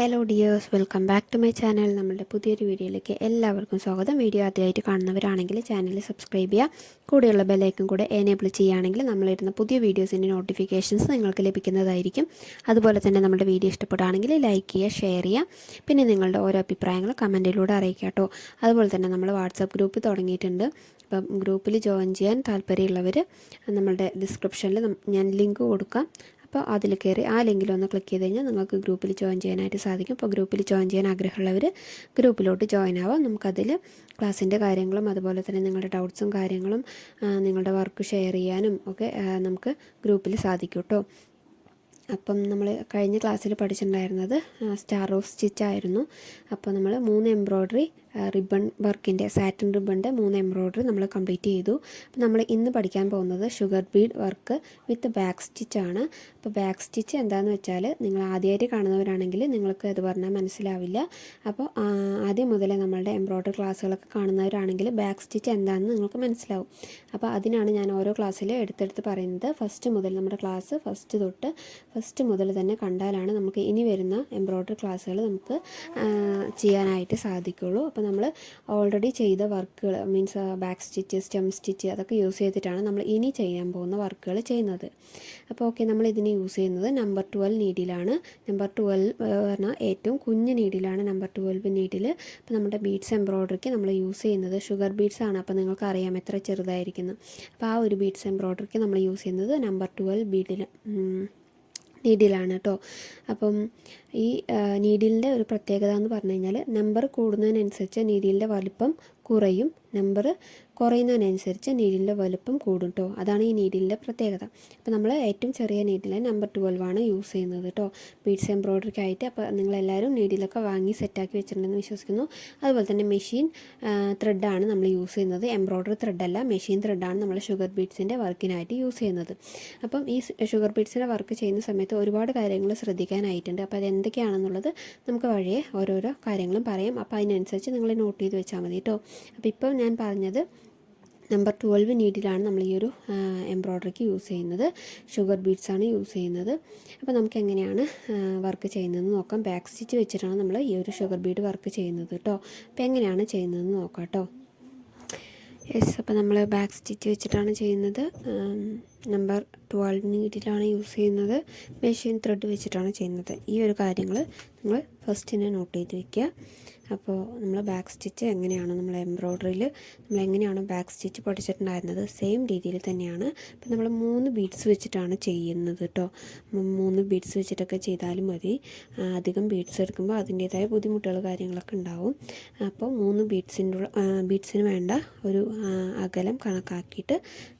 Hello dears welcome back to my channel നമ്മളുടെ പുതിയൊരു വീഡിയോയിലേക്ക് എല്ലാവർക്കും സ്വാഗതം. വീഡിയോ ആദ്യമായിട്ട് കാണുന്നവരാണെങ്കിൽ ചാനൽ സബ്സ്ക്രൈബ് ചെയ്യുക. കൂടെയുള്ള ബെല്ലൈക്കും കൂടെ എനേബിൾ ചെയ്യുകയാണെങ്കിൽ നമ്മളിരുന്ന പുതിയ വീഡിയോസിന്റെ നോട്ടിഫിക്കേഷൻസ് നിങ്ങൾക്ക് ലഭിക്കുന്നതായിരിക്കും. അതുപോലെ തന്നെ നമ്മുടെ വീഡിയോ ഇഷ്ടപ്പെടുകയാണെങ്കിൽ ലൈക്ക് ചെയ്യുക ഷെയർ ചെയ്യുക. പിന്നെ നിങ്ങളുടെ ഓരോ അഭിപ്രായങ്ങൾ കമന്റിലൂടെ അറിയിക്കുക കേട്ടോ. അതുപോലെ തന്നെ നമ്മൾ വാട്സാപ്പ് ഗ്രൂപ്പ് തുടങ്ങിയിട്ടുണ്ട്. അപ്പം ഗ്രൂപ്പിൽ ജോയിൻ ചെയ്യാൻ താല്പര്യമുള്ളവർ നമ്മളുടെ ഡിസ്ക്രിപ്ഷനിൽ ഞാൻ ലിങ്ക് കൊടുക്കാം. അപ്പോൾ അതിൽ കയറി ആ ലിങ്കിൽ ഒന്ന് ക്ലിക്ക് ചെയ്ത് കഴിഞ്ഞാൽ നിങ്ങൾക്ക് ഗ്രൂപ്പിൽ ജോയിൻ ചെയ്യാനായിട്ട് സാധിക്കും. അപ്പോൾ ഗ്രൂപ്പിൽ ജോയിൻ ചെയ്യാൻ ആഗ്രഹമുള്ളവർ ഗ്രൂപ്പിലോട്ട് ജോയിൻ ആവാം. നമുക്കതിൽ ക്ലാസ്സിന്റെ കാര്യങ്ങളും അതുപോലെ തന്നെ നിങ്ങളുടെ ഡൗട്ട്സും കാര്യങ്ങളും നിങ്ങളുടെ വർക്ക് ഷെയർ ചെയ്യാനും ഒക്കെ നമുക്ക് ഗ്രൂപ്പിൽ സാധിക്കും കേട്ടോ അപ്പം നമ്മൾ കഴിഞ്ഞ ക്ലാസ്സിൽ പഠിച്ചിട്ടുണ്ടായിരുന്നത് സ്റ്റാർ ഓഫ് സ്റ്റിച്ച് ആയിരുന്നു. അപ്പോൾ നമ്മൾ മൂന്ന് എംബ്രോയ്ഡറി റിബൺ വർക്കിന്റെ സാറ്റിൻ റിബണിന്റെ മൂന്ന് എംബ്രോയ്ഡറി നമ്മൾ കംപ്ലീറ്റ് ചെയ്തു. അപ്പോൾ നമ്മൾ ഇന്ന് പഠിക്കാൻ പോകുന്നത് sugar bead work with back സ്റ്റിച്ചാണ് അപ്പോൾ ബാക്ക് സ്റ്റിച്ച് എന്താണെന്ന് വെച്ചാൽ നിങ്ങൾ ആദ്യമായിട്ട് കാണുന്നവരാണെങ്കിൽ നിങ്ങൾക്ക് അത് പറഞ്ഞാൽ മനസ്സിലാവില്ല. അപ്പോൾ ആദ്യം മുതലേ നമ്മളുടെ എംബ്രോയ്ഡറി ക്ലാസ്സുകളൊക്കെ കാണുന്നവരാണെങ്കിൽ ബാക്ക് സ്റ്റിച്ച് എന്താണെന്ന് നിങ്ങൾക്ക് മനസ്സിലാവും. അപ്പോൾ അതിനാണ് ഞാൻ ഓരോ ക്ലാസ്സിൽ എടുത്തെടുത്ത് പറയുന്നത്. ഫസ്റ്റ് മുതൽ നമ്മുടെ ക്ലാസ് ഫസ്റ്റ് തൊട്ട് ഫസ്റ്റ് മുതൽ തന്നെ കണ്ടാലാണ് നമുക്ക് ഇനി വരുന്ന എംബ്രോയ്ഡറി ക്ലാസ്സുകൾ നമുക്ക് ചെയ്യാനായിട്ട് സാധിക്കുള്ളൂ. അപ്പോൾ നമ്മൾ ഓൾറെഡി ചെയ്ത വർക്കുകൾ means back stitch stem stitch അതൊക്കെ യൂസ് ചെയ്തിട്ടാണ് നമ്മൾ ഇനി ചെയ്യാൻ പോകുന്ന വർക്കുകൾ ചെയ്യുന്നത്. അപ്പോൾ ഓക്കെ നമ്മൾ ഇതിന് യൂസ് ചെയ്യുന്നത് നമ്പർ ട്വൽവ് നീഡിലാണ് നമ്പർ ട്വൽവ് പറഞ്ഞാൽ ഏറ്റവും കുഞ്ഞ് നീഡിലാണ് നമ്പർ ട്വൽവ് നീഡിൽ അപ്പോൾ നമ്മുടെ ബീഡ്സ് എംബ്രോയ്ഡറിക്ക് നമ്മൾ യൂസ് ചെയ്യുന്നത് ഷുഗർ ബീഡ്സ് ആണ്. അപ്പോൾ നിങ്ങൾക്ക് അറിയാം എത്ര ചെറുതായിരിക്കുന്നു. അപ്പോൾ ആ ഒരു ബീഡ്സ് എംബ്രോയ്ഡറിക്ക് നമ്മൾ യൂസ് ചെയ്യുന്നത് നമ്പർ ട്വൽവ് ബീഡിൽ നീഡിലാണ് കേട്ടോ അപ്പം ഈ നീഡിലിന്റെ ഒരു പ്രത്യേകത എന്ന് പറഞ്ഞു കഴിഞ്ഞാൽ നമ്പർ കൂടുന്നതിനനുസരിച്ച് നീഡിലിന്റെ വലിപ്പം കുറയും. നമ്പർ കുറയുന്നതിനനുസരിച്ച് നീഡിലിന്റെ വലുപ്പം കൂടും കേട്ടോ അതാണ് ഈ നീഡിലിന്റെ പ്രത്യേകത. അപ്പോൾ നമ്മൾ ഏറ്റവും ചെറിയ നീഡിലെ നമ്പർ ട്വൽവ് ആണ് യൂസ് ചെയ്യുന്നത് കേട്ടോ ബീഡ്സ് എംബ്രോയ്ഡറിക്ക് ആയിട്ട് അപ്പോൾ നിങ്ങളെല്ലാവരും നീഡിലൊക്കെ വാങ്ങി സെറ്റാക്കി വെച്ചിട്ടുണ്ടെന്ന് വിശ്വസിക്കുന്നു. അതുപോലെ തന്നെ മെഷീൻ ത്രെഡാണ് നമ്മൾ യൂസ് ചെയ്യുന്നത്. എംബ്രോയ്ഡറി ത്രെഡല്ല മെഷീൻ ത്രെഡാണ് നമ്മൾ ഷുഗർ ബീഡ്സിന്റെ വർക്കിനായിട്ട് യൂസ് ചെയ്യുന്നത്. അപ്പം ഈ ഷുഗർ ബീഡ്സിന്റെ വർക്ക് ചെയ്യുന്ന സമയത്ത് ഒരുപാട് കാര്യങ്ങൾ ശ്രദ്ധിക്കാനായിട്ടുണ്ട്. അപ്പോൾ അത് എന്തൊക്കെയാണെന്നുള്ളത് നമുക്ക് വഴിയെ ഓരോരോ കാര്യങ്ങളും പറയാം. അപ്പോൾ അതിനനുസരിച്ച് നിങ്ങൾ നോട്ട് ചെയ്ത് വെച്ചാൽ മതി കേട്ടോ അപ്പോൾ ഇപ്പം ഞാൻ പറഞ്ഞത് നമ്പർ ട്വൽവ് നീഡിലാണ് നമ്മൾ ഈ ഒരു എംബ്രോയ്ഡറിക്ക് യൂസ് ചെയ്യുന്നത്. ഷുഗർ ബീഡ്സ് ആണ് യൂസ് ചെയ്യുന്നത്. അപ്പോൾ നമുക്ക് എങ്ങനെയാണ് വർക്ക് ചെയ്യുന്നതെന്ന് നോക്കാം. ബാക്ക് സ്റ്റിച്ച് വെച്ചിട്ടാണ് നമ്മൾ ഈ ഒരു ഷുഗർ ബീഡ് വർക്ക് ചെയ്യുന്നത് കേട്ടോ. അപ്പോൾ എങ്ങനെയാണ് ചെയ്യുന്നതെന്ന് നോക്കാം കേട്ടോ. യെസ് അപ്പോൾ നമ്മൾ ബാക്ക് സ്റ്റിച്ച് വെച്ചിട്ടാണ് ചെയ്യുന്നത്. നമ്പർ ട്വൽവ് നീഡിലാണ് യൂസ് ചെയ്യുന്നത്. മെഷീൻ ത്രെഡ് വെച്ചിട്ടാണ് ചെയ്യുന്നത്. ഈ ഒരു കാര്യങ്ങൾ നിങ്ങൾ തന്നെ നോട്ട് ചെയ്ത് വയ്ക്കുക അപ്പോൾ നമ്മൾ ബാക്ക് സ്റ്റിച്ച് എങ്ങനെയാണ് നമ്മൾ എംബ്രോയ്ഡറിയിൽ നമ്മൾ എങ്ങനെയാണ് ബാക്ക് സ്റ്റിച്ച് പഠിച്ചിട്ടുണ്ടായിരുന്നത് സെയിം രീതിയിൽ തന്നെയാണ്. അപ്പോൾ നമ്മൾ മൂന്ന് ബീഡ്സ് വെച്ചിട്ടാണ് ചെയ്യുന്നത് കേട്ടോ മൂന്ന് ബീഡ്സ് വെച്ചിട്ടൊക്കെ ചെയ്താലും മതി. അധികം ബീഡ്സ് എടുക്കുമ്പോൾ അതിന്റേതായ ബുദ്ധിമുട്ടുകൾ കാര്യങ്ങളൊക്കെ ഉണ്ടാവും. അപ്പോൾ മൂന്ന് ബീഡ്സിന്റെ ബീഡ്സിന് വേണ്ട ഒരു അകലം കണക്കാക്കിയിട്ട്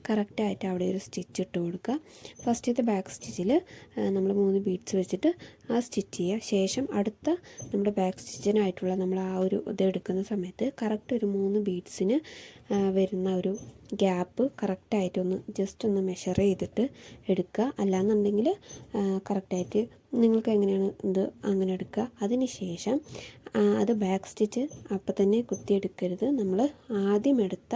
കറക്റ്റായിട്ട് അവിടെ ഒരു സ്റ്റിച്ച് ഇട്ട് കൊടുക്കുക. ഫസ്റ്റത്തെ ബാക്ക് സ്റ്റിച്ചിൽ നമ്മൾ മൂന്ന് ബീഡ്സ് വെച്ചിട്ട് ആ സ്റ്റിച്ച് ചെയ്യുക. ശേഷം അടുത്ത നമ്മുടെ ബാക്ക് സ്റ്റിച്ചിനായിട്ടുള്ള നമ്മൾ ആ ഒരു ഇത് എടുക്കുന്ന സമയത്ത് കറക്റ്റ് ഒരു മൂന്ന് ബീഡ്സിന് വരുന്ന ഒരു ഗ്യാപ്പ് കറക്റ്റായിട്ടൊന്ന് ജസ്റ്റ് ഒന്ന് മെഷർ ചെയ്തിട്ട് എടുക്കുക. അല്ലാന്നുണ്ടെങ്കിൽ കറക്റ്റായിട്ട് നിങ്ങൾക്ക് എങ്ങനെയാണ് ഇത് അങ്ങനെ എടുക്കുക. അതിന് ശേഷം അത് ബാക്ക് സ്റ്റിച്ച് അപ്പം തന്നെ കുത്തിയെടുക്കരുത് നമ്മൾ ആദ്യം എടുത്ത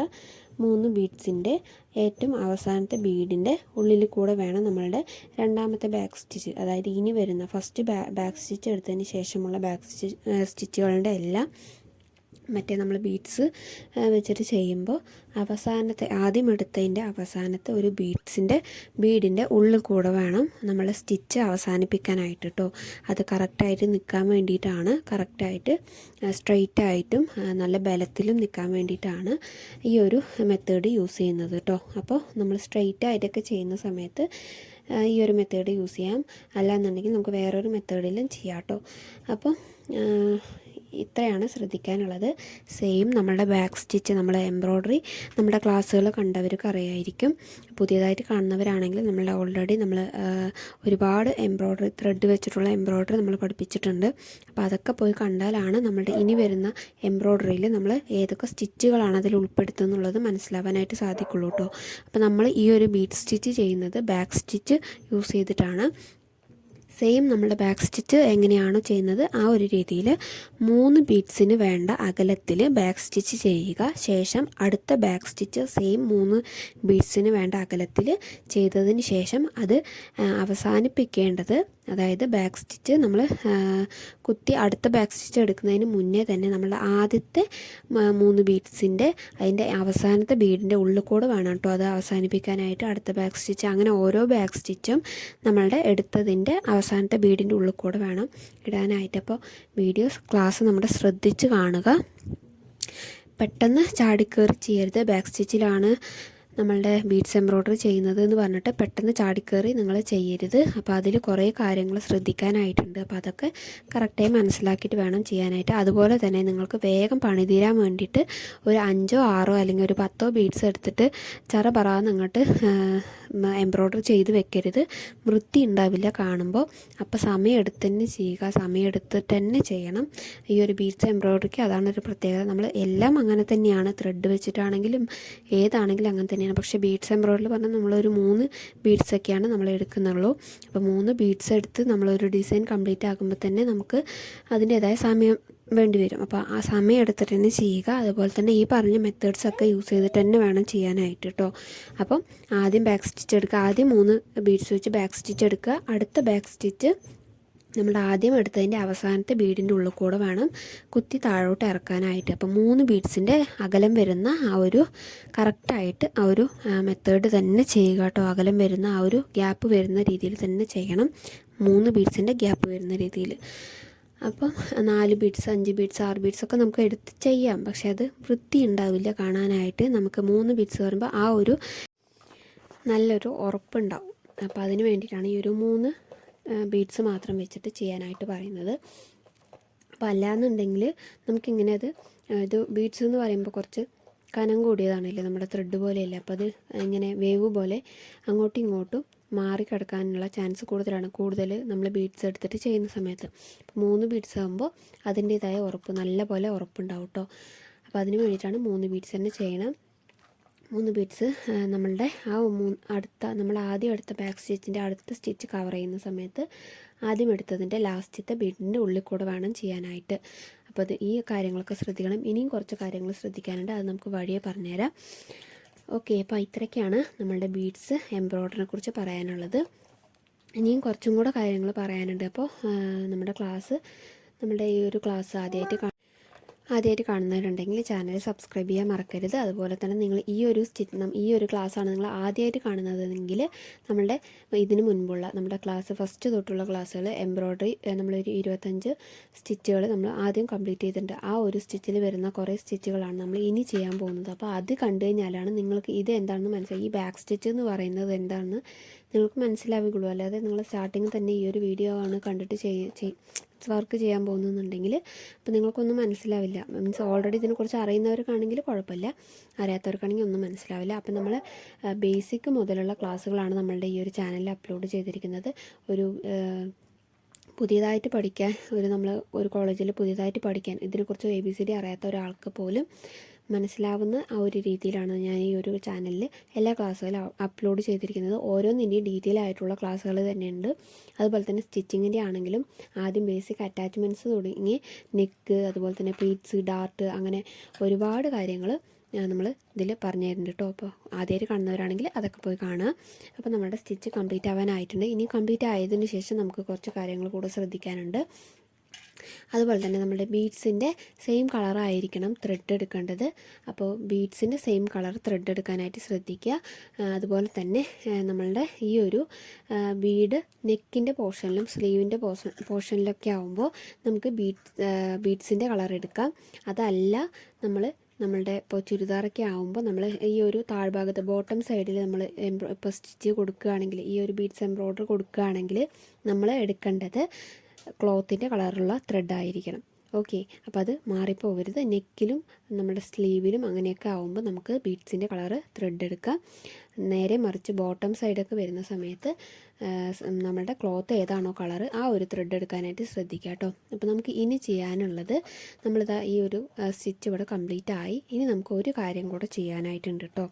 മൂന്ന് ബീഡ്സിന്റെ ഏറ്റവും അവസാനത്തെ ബീഡിന്റെ ഉള്ളിൽ കൂടെ വേണം നമ്മളുടെ രണ്ടാമത്തെ ബാക്ക് സ്റ്റിച്ച് അതായത് ഇനി വരുന്ന ഫസ്റ്റ് ബാക്ക് സ്റ്റിച്ച് എടുത്തതിന് ശേഷമുള്ള ബാക്ക് സ്റ്റിച്ച് സ്റ്റിച്ചുകളുടെ എല്ലാം മറ്റേ നമ്മൾ ബീഡ്സ് വെച്ചിട്ട് ചെയ്യുമ്പോൾ അവസാനത്തെ ആദ്യം എടുത്തതിന്റെ അവസാനത്തെ ഒരു ബീഡ്സിന്റെ ബീഡിന്റെ ഉള്ളിൽ കൂടെ വേണം നമ്മൾ സ്റ്റിച്ച് അവസാനിപ്പിക്കാനായിട്ട് കേട്ടോ അത് കറക്റ്റായിട്ട് നിൽക്കാൻ വേണ്ടിയിട്ടാണ് കറക്റ്റായിട്ട് സ്ട്രെയിറ്റ് ആയിട്ടും നല്ല ബലത്തിലും നിൽക്കാൻ വേണ്ടിയിട്ടാണ് ഈ ഒരു മെത്തേഡ് യൂസ് ചെയ്യുന്നത് കേട്ടോ അപ്പോൾ നമ്മൾ സ്ട്രെയിറ്റ് ആയിട്ടൊക്കെ ചെയ്യുന്ന സമയത്ത് ഈ ഒരു മെത്തേഡ് യൂസ് ചെയ്യാം. അല്ലാന്നുണ്ടെങ്കിൽ നമുക്ക് വേറൊരു മെത്തേഡിലും ചെയ്യാം കേട്ടോ അപ്പോൾ ഇത്രയാണ് ശ്രദ്ധിക്കാനുള്ളത്. സെയിം നമ്മളുടെ ബാക്ക് സ്റ്റിച്ച് നമ്മുടെ എംബ്രോയ്ഡറി നമ്മുടെ ക്ലാസ്സുകൾ കണ്ടവർക്ക് അറിയായിരിക്കും. പുതിയതായിട്ട് കാണുന്നവരാണെങ്കിൽ നമ്മൾ ഓൾറെഡി നമ്മൾ ഒരുപാട് എംബ്രോയ്ഡറി ത്രെഡ് വെച്ചിട്ടുള്ള എംബ്രോയ്ഡറി നമ്മൾ പഠിപ്പിച്ചിട്ടുണ്ട്. അപ്പോൾ അതൊക്കെ പോയി കണ്ടാലാണ് നമ്മുടെ ഇനി വരുന്ന എംബ്രോയ്ഡറിയിൽ നമ്മൾ ഏതൊക്കെ സ്റ്റിച്ചുകളാണ് അതിൽ ഉൾപ്പെടുത്തുന്നുള്ളത് മനസ്സിലാവാനായിട്ട് സാധിക്കുള്ളൂ കേട്ടോ. അപ്പോൾ നമ്മൾ ഈ ഒരു ബീറ്റ് സ്റ്റിച്ച് ചെയ്യുന്നത് ബാക്ക് സ്റ്റിച്ച് യൂസ് ചെയ്തിട്ടാണ്. സെയിം നമ്മുടെ ബാക്ക് സ്റ്റിച്ച് എങ്ങനെയാണോ ചെയ്യുന്നത് ആ ഒരു രീതിയിൽ മൂന്ന് ബീഡ്സിന് വേണ്ട അകലത്തിൽ ബാക്ക് സ്റ്റിച്ച് ചെയ്യുക. ശേഷം അടുത്ത ബാക്ക് സ്റ്റിച്ച് സെയിം മൂന്ന് ബീഡ്സിന് വേണ്ട അകലത്തിൽ ചെയ്തതിന് ശേഷം അത് അവസാനിപ്പിക്കേണ്ടത് അതായത് ബാക്ക് സ്റ്റിച്ച് നമ്മൾ കുത്തി അടുത്ത ബാക്ക് സ്റ്റിച്ച് എടുക്കുന്നതിന് മുന്നേ തന്നെ നമ്മൾ ആദ്യത്തെ മൂന്ന് ബീഡ്സിന്റെ അതിന്റെ അവസാനത്തെ ബീഡിന്റെ ഉള്ളിൽ കൂടെ വേണം കേട്ടോ അത് അവസാനിപ്പിക്കാനായിട്ട് അടുത്ത ബാക്ക് സ്റ്റിച്ച് അങ്ങനെ ഓരോ ബാക്ക് സ്റ്റിച്ചും നമ്മളുടെ എടുത്തതിന്റെ അവസാനത്തെ ബീഡിന്റെ ഉള്ളിൽ കൂടെ വേണം ഇടാനായിട്ട്. അപ്പോൾ വീഡിയോസ് ക്ലാസ് നമ്മുടെ ശ്രദ്ധിച്ച് കാണുക. പെട്ടെന്ന് ചാടിക്കയറി ചെയ്യരുത് ബാക്ക് സ്റ്റിച്ചിലാണ് നമ്മളുടെ ബീഡ്സ് എംബ്രോയ്ഡറി ചെയ്യുന്നത് എന്ന് പറഞ്ഞിട്ട് പെട്ടെന്ന് ചാടിക്കയറി നിങ്ങൾ ചെയ്യരുത്. അപ്പോൾ അതിൽ കുറേ കാര്യങ്ങൾ ശ്രദ്ധിക്കാനായിട്ടുണ്ട്. അപ്പോൾ അതൊക്കെ കറക്റ്റായി മനസ്സിലാക്കിയിട്ട് വേണം ചെയ്യാനായിട്ട്. അതുപോലെ തന്നെ നിങ്ങൾക്ക് വേഗം പണി തീരാൻ വേണ്ടിയിട്ട് ഒരു അഞ്ചോ ആറോ അല്ലെങ്കിൽ ഒരു പത്തോ ബീഡ്സ് എടുത്തിട്ട് ചറ പറ അങ്ങോട്ട് എംബ്രോയ്ഡറി ചെയ്ത് വെക്കരുത്. വൃത്തി ഉണ്ടാവില്ല കാണുമ്പോൾ അപ്പോൾ സമയമെടുത്ത് തന്നെ ചെയ്യുക. സമയം എടുത്തിട്ട് തന്നെ ചെയ്യണം. ഈ ഒരു ബീഡ്സ് എംബ്രോയ്ഡറിക്ക് അതാണ് ഒരു പ്രത്യേകത. നമ്മൾ എല്ലാം അങ്ങനെ തന്നെയാണ്. ത്രെഡ് വെച്ചിട്ടാണെങ്കിലും ഏതാണെങ്കിലും അങ്ങനെ തന്നെയാണ്. പക്ഷേ ബീഡ്സ് എംബ്രോയ്ഡറി പറഞ്ഞാൽ നമ്മളൊരു മൂന്ന് ബീഡ്സ് ഒക്കെയാണ് നമ്മൾ എടുക്കുന്നുള്ളൂ. അപ്പോൾ മൂന്ന് ബീഡ്സ് എടുത്ത് നമ്മളൊരു ഡിസൈൻ കംപ്ലീറ്റ് ആക്കുമ്പോൾ തന്നെ നമുക്ക് അതിന്റേതായ സമയം വേണ്ടി വരും അപ്പോൾ ആ സമയം എടുത്തിട്ട് തന്നെ ചെയ്യുക. അതുപോലെ തന്നെ ഈ പറഞ്ഞ മെത്തേഡ്സ് ഒക്കെ യൂസ് ചെയ്തിട്ട് തന്നെ വേണം ചെയ്യാനായിട്ട് കേട്ടോ അപ്പം ആദ്യം ബാക്ക് സ്റ്റിച്ച് എടുക്കുക. ആദ്യം മൂന്ന് ബീഡ്സ് വെച്ച് ബാക്ക് സ്റ്റിച്ച് എടുക്കുക. അടുത്ത ബാക്ക് സ്റ്റിച്ച് നമ്മൾ ആദ്യം എടുത്തതിന്റെ അവസാനത്തെ ബീഡിന്റെ ഉള്ളിൽ കൂടെ വേണം കുത്തി താഴോട്ട് ഇറക്കാനായിട്ട്. അപ്പം മൂന്ന് ബീഡ്സിന്റെ അകലം വരുന്ന ആ ഒരു കറക്റ്റായിട്ട് ആ ഒരു മെത്തേഡ് തന്നെ ചെയ്യുക കേട്ടോ അകലം വരുന്ന ആ ഒരു ഗ്യാപ്പ് വരുന്ന രീതിയിൽ തന്നെ ചെയ്യണം. മൂന്ന് ബീഡ്സിന്റെ ഗ്യാപ്പ് വരുന്ന രീതിയിൽ. അപ്പം നാല് ബീഡ്സ് അഞ്ച് ബീഡ്സ് ആറ് ബീഡ്സ് ഒക്കെ നമുക്ക് എടുത്ത് ചെയ്യാം. പക്ഷെ അത് വൃത്തി ഉണ്ടാവില്ല കാണാനായിട്ട് നമുക്ക് മൂന്ന് ബീഡ്സ് വരുമ്പോൾ ആ ഒരു നല്ലൊരു ഉറപ്പുണ്ടാവും. അപ്പോൾ അതിന് വേണ്ടിയിട്ടാണ് ഈ ഒരു മൂന്ന് ബീഡ്സ് മാത്രം വെച്ചിട്ട് ചെയ്യാനായിട്ട് പറയുന്നത്. അപ്പോൾ അല്ലാന്നുണ്ടെങ്കിൽ നമുക്കിങ്ങനെ അത് ഇത് ബീഡ്സ് എന്ന് പറയുമ്പോൾ കുറച്ച് കനം കൂടിയതാണല്ലേ നമ്മുടെ ത്രെഡ് പോലെയല്ലേ? അപ്പോൾ അത് ഇങ്ങനെ വേവ് പോലെ അങ്ങോട്ടും ഇങ്ങോട്ടും മാറി കിടക്കാനുള്ള ചാൻസ് കൂടുതലാണ്. കൂടുതൽ നമ്മൾ ബീഡ്സ് എടുത്തിട്ട് ചെയ്യുന്ന സമയത്ത്. മൂന്ന് ബീഡ്സ് ആകുമ്പോൾ അതിന്റേതായ ഉറപ്പ് നല്ല പോലെ ഉറപ്പുണ്ടാവും കേട്ടോ അപ്പോൾ അതിന് വേണ്ടിയിട്ടാണ് മൂന്ന് ബീഡ്സ് തന്നെ ചെയ്യണം. മൂന്ന് ബീഡ്സ് നമ്മളുടെ ആ മൂന്ന് അടുത്ത നമ്മൾ ആദ്യം എടുത്ത ബാക്ക് സ്റ്റിച്ചിന്റെ അടുത്ത സ്റ്റിച്ച് കവർ ചെയ്യുന്ന സമയത്ത് ആദ്യം എടുത്തതിന്റെ ലാസ്റ്റത്തെ ബീഡിന്റെ ഉള്ളിൽ കൂടെ വേണം ചെയ്യാനായിട്ട്. അപ്പോൾ അത് ഈ കാര്യങ്ങളൊക്കെ ശ്രദ്ധിക്കണം. ഇനിയും കുറച്ച് കാര്യങ്ങൾ ശ്രദ്ധിക്കാനുണ്ട്. അത് നമുക്ക് വഴിയെ പറഞ്ഞുതരാം. ഓക്കെ അപ്പോൾ ഇത്രയ്ക്കാണ് നമ്മളുടെ ബീഡ്സ് എംബ്രോയ്ഡറിനെ കുറിച്ച് പറയാനുള്ളത്. ഇനിയും കുറച്ചും കൂടെ കാര്യങ്ങൾ പറയാനുണ്ട്. അപ്പോൾ നമ്മുടെ ക്ലാസ് നമ്മുടെ ഈ ഒരു ക്ലാസ് ആദ്യമായിട്ട് ആദ്യമായിട്ട് കാണുന്നവരുണ്ടെങ്കിൽ ചാനൽ സബ്സ്ക്രൈബ് ചെയ്യാൻ മറക്കരുത്. അതുപോലെ തന്നെ നിങ്ങൾ ഈ ഒരു സ്റ്റിച്ച് ഈ ഒരു ക്ലാസ്സാണ് നിങ്ങൾ ആദ്യമായിട്ട് കാണുന്നതെങ്കിൽ നമ്മളുടെ ഇതിന് മുൻപുള്ള നമ്മുടെ ക്ലാസ് ഫസ്റ്റ് തൊട്ടുള്ള ക്ലാസ്സുകൾ എംബ്രോയ്ഡറി നമ്മളൊരു ഇരുപത്തഞ്ച് സ്റ്റിച്ചുകൾ നമ്മൾ ആദ്യം കംപ്ലീറ്റ് ചെയ്തിട്ടുണ്ട്. ആ ഒരു സ്റ്റിച്ചിൽ വരുന്ന കുറേ സ്റ്റിച്ചുകളാണ് നമ്മൾ ഇനി ചെയ്യാൻ പോകുന്നത്. അപ്പോൾ അത് കണ്ടു കഴിഞ്ഞാലാണ് നിങ്ങൾക്ക് ഇത് എന്താണെന്ന് മനസ്സിലായി. ഈ ബാക്ക് സ്റ്റിച്ച് എന്ന് പറയുന്നത് എന്താണെന്ന് നിങ്ങൾക്ക് മനസ്സിലാവുകയുള്ളൂ. അല്ലാതെ നിങ്ങൾ സ്റ്റാർട്ടിങ് തന്നെ ഈ ഒരു വീഡിയോ ആണ് കണ്ടിട്ട് ചെയ് വർക്ക് ചെയ്യാൻ പോകുന്നുണ്ടെങ്കിൽ അപ്പോൾ നിങ്ങൾക്കൊന്നും മനസ്സിലാവില്ല. മീൻസ് ഓൾറെഡി ഇതിനെക്കുറിച്ച് അറിയുന്നവർക്കാണെങ്കിൽ കുഴപ്പമില്ല. അറിയാത്തവർക്കാണെങ്കിൽ ഒന്നും മനസ്സിലാവില്ല. അപ്പോൾ നമ്മൾ ബേസിക് മുതലുള്ള ക്ലാസ്സുകളാണ് നമ്മളുടെ ഈ ഒരു ചാനലിൽ അപ്ലോഡ് ചെയ്തിരിക്കുന്നത്. ഒരു പുതിയതായിട്ട് പഠിക്കാൻ ഒരു നമ്മൾ ഒരു കോളേജിൽ പുതിയതായിട്ട് പഠിക്കാൻ ഇതിനെക്കുറിച്ച് എ ബി സി ഡി അറിയാത്ത ഒരാൾക്ക് പോലും മനസ്സിലാവുന്ന ആ ഒരു രീതിയിലാണ് ഞാൻ ഈ ഒരു ചാനലിൽ എല്ലാ ക്ലാസ്സുകളും അപ്ലോഡ് ചെയ്തിരിക്കുന്നത്. ഓരോന്നിന്റെയും ഡീറ്റെയിൽ ആയിട്ടുള്ള ക്ലാസ്സുകൾ തന്നെയുണ്ട്. അതുപോലെ തന്നെ സ്റ്റിച്ചിങ്ങിന്റെ ആണെങ്കിലും ആദ്യം ബേസിക് അറ്റാച്ച്മെന്റ്സ് തുടങ്ങി നെക്ക് അതുപോലെ തന്നെ പ്ലീറ്റ്സ് ഡാർട്ട് അങ്ങനെ ഒരുപാട് കാര്യങ്ങൾ നമ്മൾ ഇതിൽ പറഞ്ഞു തരുന്നുണ്ട് കേട്ടോ അപ്പോൾ ആദ്യമായിട്ട് കാണുന്നവരാണെങ്കിൽ അതൊക്കെ പോയി കാണുക. അപ്പോൾ നമ്മുടെ സ്റ്റിച്ച് കംപ്ലീറ്റ് ആവാനായിട്ടുണ്ട്. ഇനി കംപ്ലീറ്റ് ആയതിനു ശേഷം നമുക്ക് കുറച്ച് കാര്യങ്ങൾ കൂടെ ശ്രദ്ധിക്കാനുണ്ട്. അതുപോലെ തന്നെ നമ്മുടെ ബീഡ്സിന്റെ സെയിം കളറായിരിക്കണം ത്രെഡ് എടുക്കേണ്ടത്. അപ്പോൾ ബീഡ്സിന്റെ സെയിം കളർ ത്രെഡ് എടുക്കാനായിട്ട് ശ്രദ്ധിക്കുക. അതുപോലെ തന്നെ നമ്മളുടെ ഈ ഒരു ബീഡ് നെക്കിന്റെ പോർഷനിലും സ്ലീവിന്റെ പോർഷൻ പോർഷനിലൊക്കെ ആകുമ്പോൾ നമുക്ക് ബീഡ് ബീഡ്സിന്റെ കളർ എടുക്കാം. അതല്ല നമ്മൾ നമ്മളുടെ ഇപ്പോൾ ചുരിദാറൊക്കെ ആകുമ്പോൾ നമ്മൾ ഈ ഒരു താഴ്ഭാഗത്ത് ബോട്ടം സൈഡിൽ നമ്മൾ എംബ്രോ ഇപ്പോൾ സ്റ്റിച്ച് കൊടുക്കുകയാണെങ്കിൽ ഈ ഒരു ബീഡ്സ് എംബ്രോയ്ഡറി കൊടുക്കുകയാണെങ്കിൽ നമ്മൾ എടുക്കേണ്ടത് ക്ലോത്തിന്റെ കളറുള്ള ത്രെഡ് ആയിരിക്കണം. ഓക്കെ അപ്പോൾ അത് മാറിപ്പോകരുത് നെക്കിലും നമ്മുടെ സ്ലീവിലും അങ്ങനെയൊക്കെ ആകുമ്പോൾ നമുക്ക് ബീഡ്സിന്റെ കളറ് ത്രെഡ് എടുക്കാം. നേരെ മറിച്ച് ബോട്ടം സൈഡൊക്കെ വരുന്ന സമയത്ത് നമ്മുടെ ക്ലോത്ത് ഏതാണോ കളറ് ആ ഒരു ത്രെഡ് എടുക്കാനായിട്ട് ശ്രദ്ധിക്കുക കേട്ടോ. അപ്പോൾ നമുക്ക് ഇനി ചെയ്യാനുള്ളത് നമ്മളിതാ ഈ ഒരു സ്റ്റിച്ച് ഇവിടെ കംപ്ലീറ്റ് ആയി. ഇനി നമുക്ക് ഒരു കാര്യം കൂടെ ചെയ്യാനായിട്ടുണ്ട് കേട്ടോ.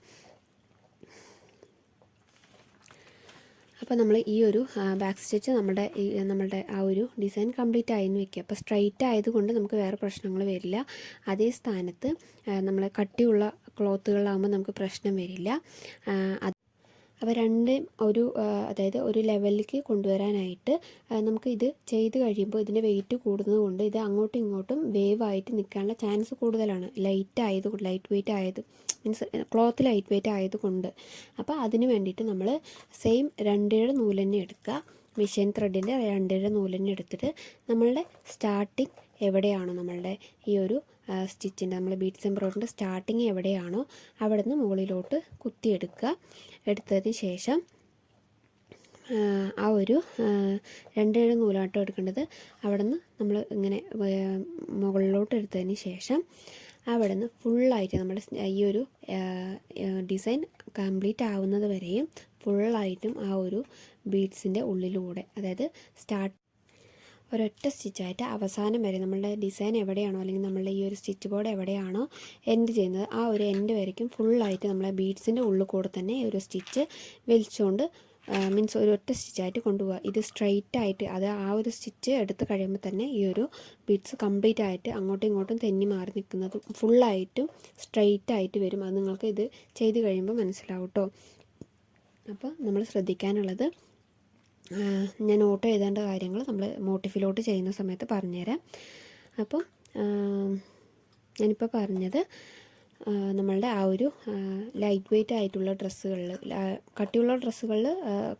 അപ്പോൾ നമ്മൾ ഈ ഒരു ബാക്ക് സ്റ്റിച്ച് നമ്മുടെ ഈ നമ്മളുടെ ആ ഒരു ഡിസൈൻ കംപ്ലീറ്റ് ആയെന്ന് വെക്കുക അപ്പോൾ സ്ട്രൈറ്റ് ആയതുകൊണ്ട് നമുക്ക് വേറെ പ്രശ്നങ്ങൾ വരില്ല. അതേ സ്ഥാനത്ത് നമ്മൾ കട്ടിയുള്ള ക്ലോത്തുകളാകുമ്പോൾ നമുക്ക് പ്രശ്നം വരില്ല. അപ്പോൾ രണ്ട് ഒരു അതായത് ഒരു ലെവലിലേക്ക് കൊണ്ടുവരാനായിട്ട് നമുക്ക് ഇത് ചെയ്ത് കഴിയുമ്പോൾ ഇതിന്റെ വെയിറ്റ് കൂടുന്നത് കൊണ്ട് ഇത് അങ്ങോട്ടും ഇങ്ങോട്ടും വേവ് ആയിട്ട് നിൽക്കാനുള്ള ചാൻസ് കൂടുതലാണ്. ലൈറ്റ് ആയത് ലൈറ്റ് വെയിറ്റ് ആയത് മീൻസ് ക്ലോത്ത് ലൈറ്റ് വെയിറ്റ് ആയതുകൊണ്ട് അപ്പോൾ അതിന് വേണ്ടിയിട്ട് നമ്മൾ സെയിം രണ്ടേഴ് നൂൽ തന്നെ എടുക്കുക മെഷീൻ ത്രെഡിന്റെ രണ്ടേഴ് നൂൽ തന്നെ എടുത്തിട്ട് നമ്മളുടെ സ്റ്റാർട്ടിങ് എവിടെയാണോ? നമ്മളുടെ ഈ ഒരു സ്റ്റിച്ചിന്റെ നമ്മൾ ബീഡ്സ് എംബ്രോയിഡറിന്റെ സ്റ്റാർട്ടിങ് എവിടെയാണോ അവിടെ നിന്ന് മുകളിലോട്ട് കുത്തിയെടുക്കുക. എടുത്തതിന് ശേഷം ആ, ഒരു രണ്ട് രണ്ടേഴ് നൂലാട്ടം എടുക്കേണ്ടത് അവിടെ നിന്ന് നമ്മൾ ഇങ്ങനെ മുകളിലോട്ട് എടുത്തതിന് ശേഷം അവിടെ നിന്ന് ഫുള്ളായിട്ട് നമ്മുടെ ഈ ഒരു ഡിസൈൻ കംപ്ലീറ്റ് ആവുന്നത് വരെയും ഫുള്ളായിട്ടും ആ ഒരു ബീഡ്സിന്റെ ഉള്ളിലൂടെ അതായത് സ്റ്റാർട്ട് ഒരൊറ്റ സ്റ്റിച്ചായിട്ട് അവസാനം വരെ നമ്മളുടെ ഡിസൈൻ എവിടെയാണോ അല്ലെങ്കിൽ നമ്മളുടെ ഈ ഒരു സ്റ്റിച്ച് ബോർഡ് എവിടെയാണോ എൻഡ് ചെയ്യുന്നത് ആ ഒരു എൻഡ് വരയ്ക്കും ഫുള്ളായിട്ട് നമ്മളെ ബീഡ്സിന്റെ ഉള്ളിൽ കൂടെ തന്നെ ഒരു സ്റ്റിച്ച് വലിച്ചുകൊണ്ട് മീൻസ് ഒരു ഒറ്റ സ്റ്റിച്ചായിട്ട് കൊണ്ടുപോകുക ഇത് സ്ട്രെയിറ്റ് ആയിട്ട് അത് ആ ഒരു സ്റ്റിച്ച് എടുത്ത് കഴിയുമ്പോൾ തന്നെ ഈ ഒരു ബീഡ്സ് കംപ്ലീറ്റ് ആയിട്ട് അങ്ങോട്ടും ഇങ്ങോട്ടും തെന്നി മാറി നിൽക്കുന്നത് ഫുള്ളായിട്ടും സ്ട്രെയിറ്റ് ആയിട്ട് വരും. അത് നിങ്ങൾക്ക് ഇത് ചെയ്ത് കഴിയുമ്പോൾ മനസ്സിലാവും കേട്ടോ അപ്പോൾ നമ്മൾ ശ്രദ്ധിക്കാനുള്ളത് ഞാൻ നോട്ട് എഴുതേണ്ട കാര്യങ്ങൾ നമ്മൾ മോട്ടിഫിലോട്ട് ചെയ്യുന്ന സമയത്ത് പറഞ്ഞുതരാം. അപ്പം ആ, ഞാനിപ്പോൾ പറഞ്ഞത് നമ്മളുടെ ആ ഒരു ലൈറ്റ് വെയ്റ്റ് ആയിട്ടുള്ള ഡ്രസ്സുകളിൽ കട്ടിയുള്ള ഡ്രസ്സുകളിൽ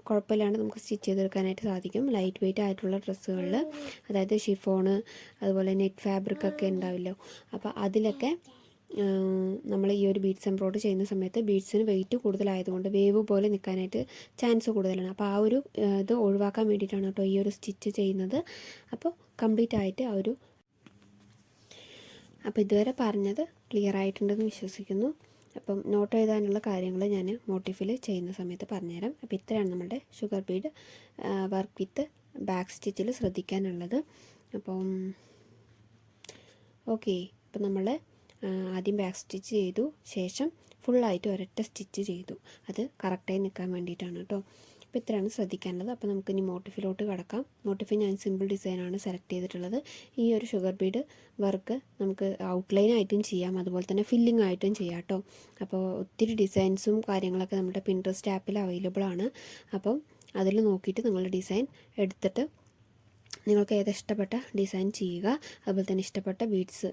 കുഴപ്പമില്ലാണ്ട് നമുക്ക് സ്റ്റിച്ച് ചെയ്തെടുക്കാനായിട്ട് സാധിക്കും. ലൈറ്റ് വെയ്റ്റ് ആയിട്ടുള്ള ഡ്രസ്സുകളിൽ അതായത് ഷിഫോണ് അതുപോലെ നെറ്റ് ഫാബ്രിക് ഒക്കെ ഉണ്ടാവില്ലോ. അപ്പോൾ അതിലൊക്കെ നമ്മൾ ഈ ഒരു ബീഡ്സ് എംബ്രോയ്ഡ് ചെയ്യുന്ന സമയത്ത് ബീഡ്സിന് വെയിറ്റ് കൂടുതലായതുകൊണ്ട് വേവ് പോലെ നിൽക്കാനായിട്ട് ചാൻസ് കൂടുതലാണ്. അപ്പോൾ ആ ഒരു ഇത് ഒഴിവാക്കാൻ വേണ്ടിയിട്ടാണ് കേട്ടോ ഈ ഒരു സ്റ്റിച്ച് ചെയ്യുന്നത്. അപ്പോൾ കംപ്ലീറ്റ് ആയിട്ട് ആ ഒരു അപ്പോൾ ഇതുവരെ പറഞ്ഞത് ക്ലിയർ ആയിട്ടുണ്ടെന്ന് വിശ്വസിക്കുന്നു. അപ്പം നോട്ട് എഴുതാനുള്ള കാര്യങ്ങൾ ഞാൻ മോട്ടിഫിൽ ചെയ്യുന്ന സമയത്ത് പറഞ്ഞുതരാം. അപ്പോൾ ഇത്രയാണ് നമ്മുടെ sugar bead work with back സ്റ്റിച്ചിൽ ശ്രദ്ധിക്കാനുള്ളത്. അപ്പം ഓക്കെ ഇപ്പം നമ്മൾ ആദ്യം ബാക്ക് സ്റ്റിച്ച് ചെയ്തു. ശേഷം ഫുള്ളായിട്ട് ഒരൊറ്റ സ്റ്റിച്ച് ചെയ്തു. അത് കറക്റ്റായി നിൽക്കാൻ വേണ്ടിയിട്ടാണ് കേട്ടോ അപ്പോൾ ഇത്രയാണ് ശ്രദ്ധിക്കാനുള്ളത് അപ്പോൾ നമുക്ക് ഇനി മോട്ടിഫിലോട്ട് കിടക്കാം. മോട്ടിഫി ഞാൻ സിമ്പിൾ ഡിസൈനാണ് സെലക്ട് ചെയ്തിട്ടുള്ളത്. ഈ ഒരു ഷുഗർ ബീഡ് വർക്ക് നമുക്ക് ഔട്ട്ലൈൻ ആയിട്ടും ചെയ്യാം. അതുപോലെ തന്നെ ഫില്ലിംഗ് ആയിട്ടും ചെയ്യാം കേട്ടോ അപ്പോൾ ഒത്തിരി ഡിസൈൻസും കാര്യങ്ങളൊക്കെ നമ്മുടെ പിൻട്രസ്റ്റ് ആപ്പിൽ അവൈലബിൾ ആണ്. അപ്പം അതിൽ നോക്കിയിട്ട് നിങ്ങൾ ഡിസൈൻ എടുത്തിട്ട് നിങ്ങൾക്ക് ഏത് ഇഷ്ടപ്പെട്ട ഡിസൈൻ ചെയ്യുക അതുപോലെ തന്നെ ഇഷ്ടപ്പെട്ട ബീഡ്സ്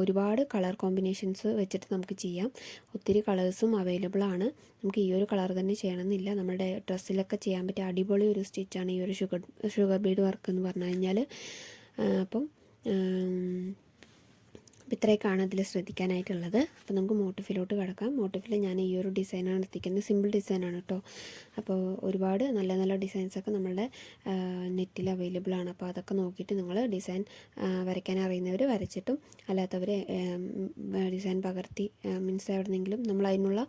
ഒരുപാട് കളർ കോമ്പിനേഷൻസ് വെച്ചിട്ട് നമുക്ക് ചെയ്യാം. ഒത്തിരി കളേഴ്സും അവൈലബിൾ ആണ്. നമുക്ക് ഈ ഒരു കളർ തന്നെ ചെയ്യണമെന്നില്ല. നമ്മുടെ ഡ്രസ്സിലൊക്കെ ചെയ്യാൻ പറ്റിയ അടിപൊളി ഒരു സ്റ്റിച്ചാണ് ഈ ഒരു ഷുഗർ ഷുഗർ ബീഡ് വർക്ക് എന്ന് പറഞ്ഞു കഴിഞ്ഞാൽ അപ്പം അപ്പോൾ ഇത്രയൊക്കെയാണ് അതിൽ ശ്രദ്ധിക്കാനായിട്ടുള്ളത്. അപ്പോൾ നമുക്ക് മോട്ടിഫിലോട്ട് കിടക്കാം. മോട്ടിഫിൽ ഞാൻ ഈ ഒരു ഡിസൈനാണ് എത്തിക്കുന്നത് സിമ്പിൾ ഡിസൈനാണ് കേട്ടോ. അപ്പോൾ ഒരുപാട് നല്ല നല്ല ഡിസൈൻസൊക്കെ നമ്മളുടെ നെറ്റിൽ അവൈലബിൾ ആണ്. അപ്പോൾ അതൊക്കെ നോക്കിയിട്ട് നിങ്ങൾ ഡിസൈൻ വരയ്ക്കാൻ അറിയുന്നവർ വരച്ചിട്ടും അല്ലാത്തവർ ഡിസൈൻ പകർത്തി മീൻസ് എവിടെന്നെങ്കിലും നമ്മൾ അതിനുള്ള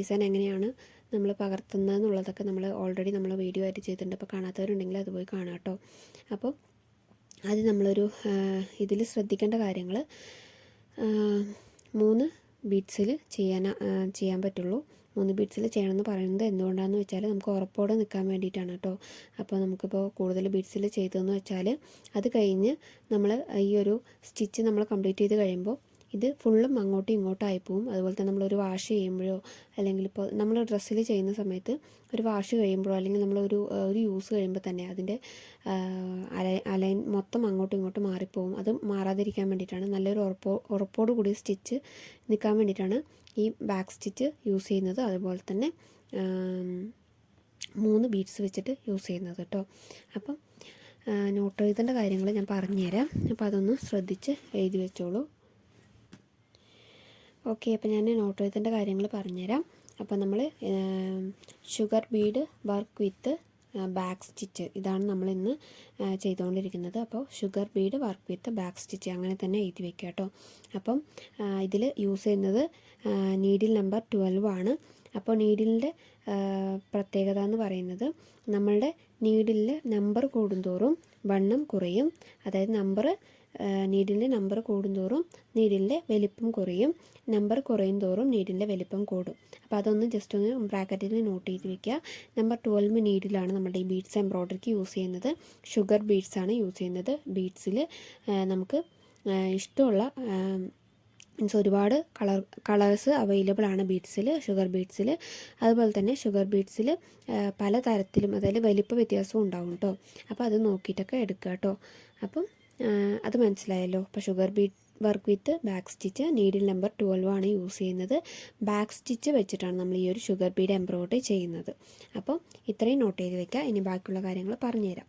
ഡിസൈൻ എങ്ങനെയാണ് നമ്മൾ പകർത്തുന്നതെന്നുള്ളതൊക്കെ നമ്മൾ ഓൾറെഡി നമ്മൾ വീഡിയോ ആയിട്ട് ചെയ്തിട്ടുണ്ട്. അപ്പോൾ കാണാത്തവരുണ്ടെങ്കിൽ അത് പോയി കാണാം കേട്ടോ. അപ്പോൾ അത് നമ്മളൊരു ഇതിൽ ശ്രദ്ധിക്കേണ്ട കാര്യങ്ങൾ മൂന്ന് ബീറ്റ്സിൽ ചെയ്യാൻ ചെയ്യാൻ പറ്റുള്ളൂ. മൂന്ന് ബീറ്റ്സിൽ ചെയ്യണമെന്ന് പറയുന്നത് എന്തുകൊണ്ടാണെന്ന് വെച്ചാൽ നമുക്ക് ഉറപ്പോടെ നിൽക്കാൻ വേണ്ടിയിട്ടാണ് കേട്ടോ. അപ്പോൾ നമുക്കിപ്പോൾ കൂടുതൽ ബീറ്റ്സിൽ ചെയ്തതെന്ന് വെച്ചാൽ അത് കഴിഞ്ഞ് നമ്മൾ ഈ ഒരു സ്റ്റിച്ച് നമ്മൾ കംപ്ലീറ്റ് ചെയ്ത് കഴിയുമ്പോൾ ഇത് ഫുള്ളും അങ്ങോട്ടും ഇങ്ങോട്ടും ആയിപ്പോവും. അതുപോലെ തന്നെ നമ്മളൊരു വാഷ് ചെയ്യുമ്പോഴോ അല്ലെങ്കിൽ ഇപ്പോൾ നമ്മൾ ഡ്രസ്സിൽ ചെയ്യുന്ന സമയത്ത് ഒരു വാഷ് കഴിയുമ്പോഴോ അല്ലെങ്കിൽ നമ്മളൊരു ഒരു യൂസ് കഴിയുമ്പോൾ തന്നെ അതിന്റെ അലൈൻ അലൈൻ മൊത്തം അങ്ങോട്ടും ഇങ്ങോട്ടും മാറിപ്പോവും. അത് മാറാതിരിക്കാൻ വേണ്ടിയിട്ടാണ് നല്ലൊരു ഉറപ്പോ ഉറപ്പോട് കൂടി സ്റ്റിച്ച് നിൽക്കാൻ വേണ്ടിയിട്ടാണ് ഈ ബാക്ക് സ്റ്റിച്ച് യൂസ് ചെയ്യുന്നത്. അതുപോലെ തന്നെ മൂന്ന് ബീഡ്സ് വെച്ചിട്ട് യൂസ് ചെയ്യുന്നത് കേട്ടോ അപ്പം നോട്ട് എഴുതേണ്ട കാര്യങ്ങൾ ഞാൻ പറഞ്ഞുതരാം. അപ്പോൾ അതൊന്ന് ശ്രദ്ധിച്ച് എഴുതി വെച്ചോളൂ. ഓക്കെ അപ്പോൾ ഞാൻ നോട്ട് കാര്യങ്ങൾ പറഞ്ഞുതരാം. അപ്പോൾ നമ്മൾ sugar bead work with back stitch ഇതാണ് നമ്മൾ ഇന്ന് ചെയ്തുകൊണ്ടിരിക്കുന്നത്. അപ്പോൾ sugar bead work with back stitch അങ്ങനെ തന്നെ എഴുതി വെക്കുക കേട്ടോ. അപ്പം ഇതിൽ യൂസ് ചെയ്യുന്നത് നീഡിൽ നമ്പർ ട്വൽവ് ആണ്. അപ്പോൾ നീഡിലിന്റെ പ്രത്യേകത എന്ന് പറയുന്നത് നമ്മളുടെ നീഡിലിൽ നമ്പർ കൂടുന്തോറും വണ്ണം കുറയും. അതായത് നമ്പർ നീഡിലിന്റെ നമ്പർ കൂടുന്തോറും നീഡിലിന്റെ വലിപ്പം കുറയും. നമ്പർ കുറയും തോറും നീഡിലിന്റെ വലിപ്പം കൂടും. അപ്പോൾ അതൊന്ന് ജസ്റ്റ് ഒന്ന് ബ്രാക്കറ്റിൽ നോട്ട് ചെയ്ത് വെക്കുക നമ്പർ ട്വൽവ് നീഡിലാണ് നമ്മുടെ ഈ ബീഡ്സ് എംബ്രോയ്ഡറിക്ക് യൂസ് ചെയ്യുന്നത്. ഷുഗർ ബീഡ്സ് ആണ് യൂസ് ചെയ്യുന്നത് ബീഡ്സിൽ നമുക്ക് ഇഷ്ടമുള്ള മീൻസ് ഒരുപാട് കളർ കളേഴ്സ് അവൈലബിൾ ആണ് ബീഡ്സിൽ ഷുഗർ ബീഡ്സിൽ അതുപോലെ തന്നെ ഷുഗർ ബീഡ്സിൽ പല തരത്തിലും അതായത് വലിപ്പ വ്യത്യാസവും ഉണ്ടാവും കേട്ടോ അപ്പോൾ അത് നോക്കിയിട്ടൊക്കെ എടുക്കുക കേട്ടോ അപ്പം അത് മനസ്സിലായല്ലോ. അപ്പോൾ sugar bead work with back stitch needle number twelve ആണ് യൂസ് ചെയ്യുന്നത്. ബാക്ക് സ്റ്റിച്ച് വെച്ചിട്ടാണ് നമ്മൾ ഈ ഒരു ഷുഗർ ബീഡ് എംബ്രോയിഡറി ചെയ്യുന്നത്. അപ്പോൾ ഇത്രയും നോട്ട് ചെയ്ത് വെക്കുക ഇനി ബാക്കിയുള്ള കാര്യങ്ങൾ പറഞ്ഞുതരാം.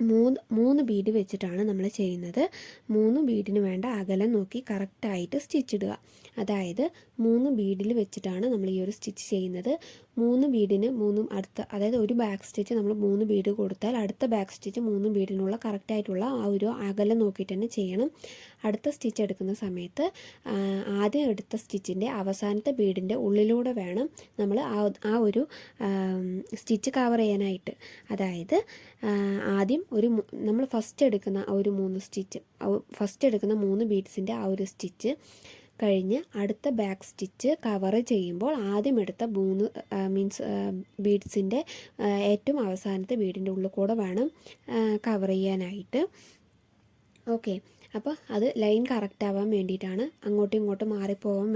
മൂന്ന് മൂന്ന് ബീഡ് വെച്ചിട്ടാണ് നമ്മൾ ചെയ്യുന്നത്. മൂന്ന് ബീഡിന് വേണ്ട അകലം നോക്കി കറക്റ്റായിട്ട് സ്റ്റിച്ച് ഇടുക. അതായത് മൂന്ന് ബീഡിൽ വെച്ചിട്ടാണ് നമ്മൾ ഈ ഒരു സ്റ്റിച്ച് ചെയ്യുന്നത്. മൂന്ന് ബീഡിന് മൂന്നും അടുത്ത അതായത് ഒരു ബാക്ക് സ്റ്റിച്ച് നമ്മൾ മൂന്ന് ബീഡ് കൊടുത്താൽ അടുത്ത ബാക്ക് സ്റ്റിച്ച് മൂന്ന് ബീഡിനുള്ള കറക്റ്റായിട്ടുള്ള ആ ഒരു അകലം നോക്കിയിട്ട് തന്നെ ചെയ്യണം. അടുത്ത സ്റ്റിച്ച് എടുക്കുന്ന സമയത്ത് ആദ്യം എടുത്ത സ്റ്റിച്ചിന്റെ അവസാനത്തെ ബീഡിന്റെ ഉള്ളിലൂടെ വേണം നമ്മൾ ആ ഒരു സ്റ്റിച്ച് കവർ ചെയ്യാനായിട്ട്. അതായത് ആദ്യം ഒരു നമ്മൾ ഫസ്റ്റ് എടുക്കുന്ന ആ ഒരു മൂന്ന് സ്റ്റിച്ച് ഫസ്റ്റ് എടുക്കുന്ന മൂന്ന് ബീഡ്സിന്റെ ആ ഒരു സ്റ്റിച്ച് കഴിഞ്ഞ് അടുത്ത ബാക്ക് സ്റ്റിച്ച് കവർ ചെയ്യുമ്പോൾ ആദ്യം എടുത്ത മൂന്ന് മീൻസ് ബീഡ്സിന്റെ ഏറ്റവും അവസാനത്തെ ബീഡിന്റെ ഉള്ളിൽ കൂടെ വേണം കവർ ചെയ്യാനായിട്ട്. ഓക്കെ അപ്പോൾ അത് ലൈൻ കറക്റ്റ് ആവാൻ വേണ്ടിയിട്ടാണ് അങ്ങോട്ടും ഇങ്ങോട്ടും മാറിപ്പോവാൻ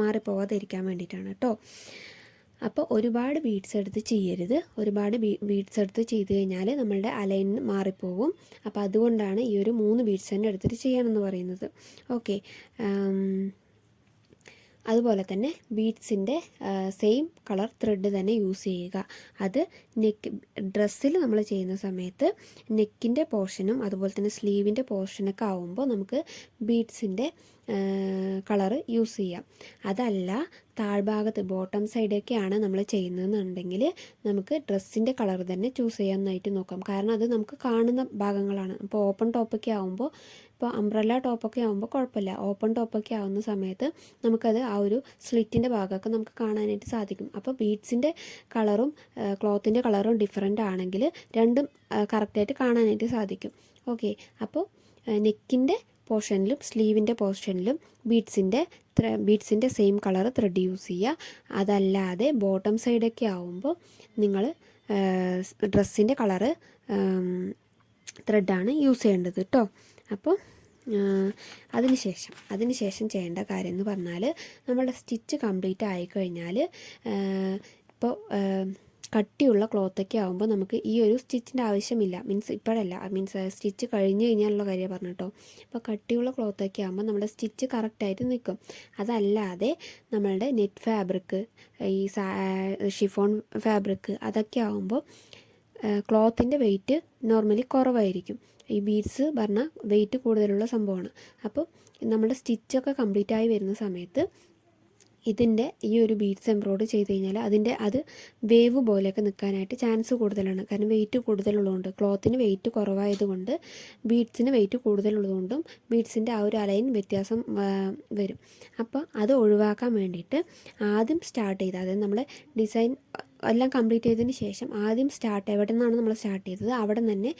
മാറിപ്പോവാതിരിക്കാൻ വേണ്ടിയിട്ടാണ് കേട്ടോ അപ്പോൾ ഒരുപാട് ബീഡ്സ് എടുത്ത് ചെയ്യരുത്. ഒരുപാട് ബീഡ്സ് എടുത്ത് ചെയ്ത് കഴിഞ്ഞാൽ നമ്മളുടെ അലൈൻ മാറിപ്പോകും. അപ്പോൾ അതുകൊണ്ടാണ് ഈ ഒരു മൂന്ന് ബീഡ്സ് തന്നെ എടുത്തിട്ട് ചെയ്യണമെന്ന് പറയുന്നത്. ഓക്കെ. അതുപോലെ തന്നെ ബീഡ്സിന്റെ സെയിം കളർ ത്രെഡ് തന്നെ യൂസ് ചെയ്യുക. അത് നെക്ക് ഡ്രസ്സിൽ നമ്മൾ ചെയ്യുന്ന സമയത്ത് നെക്കിന്റെ പോർഷനും അതുപോലെ തന്നെ സ്ലീവിന്റെ പോർഷനൊക്കെ ആവുമ്പോൾ നമുക്ക് ബീഡ്സിന്റെ കളറ് യൂസ് ചെയ്യാം. അതല്ല താഴ്ഭാഗത്ത് ബോട്ടം സൈഡൊക്കെയാണ് നമ്മൾ ചെയ്യുന്നതെന്നുണ്ടെങ്കിൽ നമുക്ക് ഡ്രസ്സിന്റെ കളർ തന്നെ ചൂസ് ചെയ്യാനായിട്ട് നോക്കാം. കാരണം അത് നമുക്ക് കാണുന്ന ഭാഗങ്ങളാണ്. ഇപ്പോൾ ഓപ്പൺ ടോപ്പൊക്കെ ആകുമ്പോൾ ഇപ്പോൾ അംബ്രല്ല ടോപ്പൊക്കെ ആകുമ്പോൾ കുഴപ്പമില്ല. ഓപ്പൺ ടോപ്പൊക്കെ ആവുന്ന സമയത്ത് നമുക്കത് ആ ഒരു സ്ലിറ്റിന്റെ ഭാഗമൊക്കെ നമുക്ക് കാണാനായിട്ട് സാധിക്കും. അപ്പോൾ ബീഡ്സിന്റെ കളറും ക്ലോത്തിന്റെ കളറും ഡിഫറെന്റ് ആണെങ്കിൽ രണ്ടും കറക്റ്റായിട്ട് കാണാനായിട്ട് സാധിക്കും. ഓക്കെ. അപ്പോൾ നെക്കിന്റെ പോർഷനിലും സ്ലീവിന്റെ പോർഷനിലും ബീഡ്സിന്റെ ബീഡ്സിന്റെ സെയിം കളർ ത്രെഡ് യൂസ് ചെയ്യുക. അതല്ലാതെ ബോട്ടം സൈഡൊക്കെ ആവുമ്പോൾ നിങ്ങൾ ഡ്രസ്സിന്റെ കളറ് ത്രെഡാണ് യൂസ് ചെയ്യേണ്ടത് കേട്ടോ. അപ്പോൾ അതിനുശേഷം അതിനുശേഷം ചെയ്യേണ്ട കാര്യം എന്ന് പറഞ്ഞാൽ നമ്മളുടെ സ്റ്റിച്ച് കംപ്ലീറ്റ് ആയിക്കഴിഞ്ഞാൽ ഇപ്പോൾ കട്ടിയുള്ള ക്ലോത്തൊക്കെ ആകുമ്പോൾ നമുക്ക് ഈ ഒരു സ്റ്റിച്ചിന്റെ ആവശ്യമില്ല. മീൻസ് ഇപ്പോഴല്ല. മീൻസ് സ്റ്റിച്ച് കഴിഞ്ഞ് കഴിഞ്ഞാലുള്ള കാര്യം പറഞ്ഞു കേട്ടോ അപ്പോൾ കട്ടിയുള്ള ക്ലോത്തൊക്കെ ആകുമ്പോൾ നമ്മുടെ സ്റ്റിച്ച് കറക്റ്റായിട്ട് നിൽക്കും അതല്ലാതെ നമ്മളുടെ നെറ്റ് ഫാബ്രിക്ക് ഈ ഷിഫോൺ ഫാബ്രിക്ക് അതൊക്കെ ആകുമ്പോൾ ക്ലോത്തിന്റെ വെയിറ്റ് നോർമലി കുറവായിരിക്കും. ഈ ബീഡ്സ് പറഞ്ഞാൽ വെയിറ്റ് കൂടുതലുള്ള സംഭവമാണ്. അപ്പോൾ നമ്മുടെ സ്റ്റിച്ചൊക്കെ കംപ്ലീറ്റ് ആയി വരുന്ന സമയത്ത് ഇതിന്റെ ഈ ഒരു ബീഡ്സ് എംബ്രോയ്ഡ് ചെയ്ത് കഴിഞ്ഞാൽ അതിന്റെ അത് വേവ് പോലെയൊക്കെ നിൽക്കാനായിട്ട് ചാൻസ് കൂടുതലാണ്. കാരണം വെയിറ്റ് കൂടുതലുള്ളതുകൊണ്ട് ക്ലോത്തിന് വെയിറ്റ് കുറവായതുകൊണ്ട് ബീഡ്സിന് വെയിറ്റ് കൂടുതലുള്ളതുകൊണ്ടും ബീഡ്സിന്റെ ആ ഒരു അലൈൻ വ്യത്യാസം വരും. അപ്പോൾ അത് ഒഴിവാക്കാൻ വേണ്ടിയിട്ട് ആദ്യം സ്റ്റാർട്ട് ചെയ്ത് അതായത് നമ്മൾ ഡിസൈൻ എല്ലാം കംപ്ലീറ്റ് ചെയ്തതിന് ശേഷം ആദ്യം സ്റ്റാർട്ട് എവിടെ നിന്നാണ് നമ്മൾ സ്റ്റാർട്ട് ചെയ്തത് അവിടെ തന്നെ